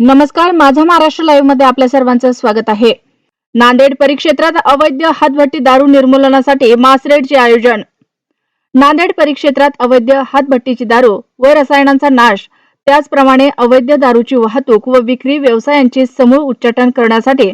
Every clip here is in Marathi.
नमस्कार माझा महाराष्ट्र लाईव्हमध्ये आपल्या सर्वांचं स्वागत आहे. नांदेड परिक्षेत्रात अवैध हातभट्टी दारू निर्मूलनासाठी मासरेडचे आयोजन. नांदेड परिक्षेत्रात अवैध हातभट्टीची दारू व रसायनांचा नाश त्याचप्रमाणे अवैध दारूची वाहतूक व विक्री व्यवसायांचे समूळ उच्चाटन करण्यासाठी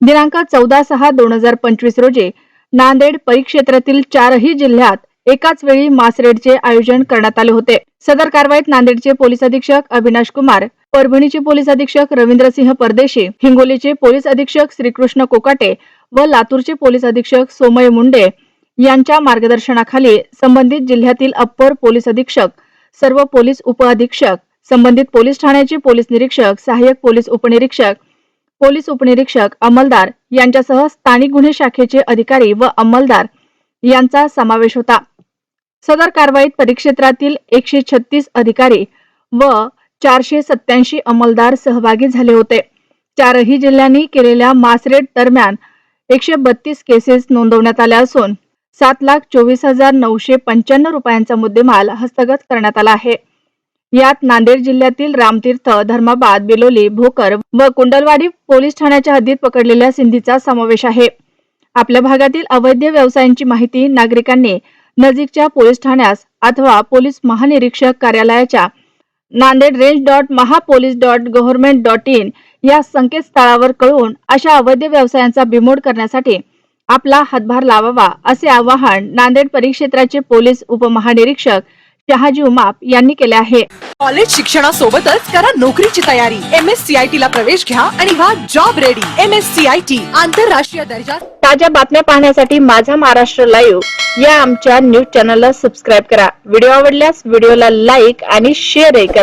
दिनांक चौदा सहा दोन हजार पंचवीस रोजी नांदेड परिक्षेत्रातील चारही जिल्ह्यात एकाच वेळी मासरेडचे आयोजन करण्यात आले होते. सदर कारवाईत नांदेडचे पोलीस अधीक्षक अविनाश कुमार परभणीचे पोलीस अधीक्षक रवींद्रसिंह परदेशी हिंगोलीचे पोलीस अधीक्षक श्रीकृष्ण कोकाटे व लातूरचे पोलीस अधीक्षक सोमय मुंडे यांच्या मार्गदर्शनाखाली संबंधित जिल्ह्यातील अप्पर पोलीस अधीक्षक सर्व पोलीस उपअधीक्षक संबंधित पोलीस ठाण्याचे पोलीस निरीक्षक सहाय्यक पोलीस उपनिरीक्षक पोलीस उपनिरीक्षक अंमलदार यांच्यासह स्थानिक गुन्हे शाखेचे अधिकारी व अंमलदार यांचा समावेश होता. सदर कारवाईत परिक्षेत्रातील एकशे छत्तीस अधिकारी व चारशे सत्याऐंशी अंमलदार सहभागी झाले होते. चारही जिल्ह्यांनी केलेल्या मासरेट दरम्यान एकशे बत्तीस केसेस नोंदवण्यात आल्या असून सात लाख चोवीस हजार नऊशे पंच्याण्णव रुपयांचा मुद्देमाल हस्तगत करण्यात आला आहे. यात नांदेड जिल्ह्यातील रामतीर्थ धर्माबाद बिलोली भोकर व कुंडलवाडी पोलीस ठाण्याच्या हद्दीत पकडलेल्या सिंधीचा समावेश आहे. आपल्या भागातील अवैध व्यवसायांची माहिती नागरिकांनी नजीकच्या पोलीस ठाण्यास अथवा पोलीस महानिरीक्षक कार्यालयाच्या नांदेड रेंज डॉट महापोलीस डॉट गव्हर्नमेंट डॉट इन या संकेतस्थळावर कळवून अशा अवैध व्यवसायांचा बिमोड करण्यासाठी आपला हातभार लावावा असे आवाहन नांदेड परिक्षेत्राचे पोलीस उपमहानिरीक्षक शहाजी उमाप यांनी केले आहे. कॉलेज शिक्षणासोबतच करा नोकरीची तयारी. M S C I T ला प्रवेश घ्या आणि व्हा job ready M S C I T आंतरराष्ट्रीय दर्जा ताज्या बातम्या पाहण्यासाठी माझा महाराष्ट्र लाईव्ह या आमच्या न्यूज चॅनलला सबस्क्राईब करा. व्हिडिओ आवडल्यास व्हिडिओला लाईक आणि शेअरही करा.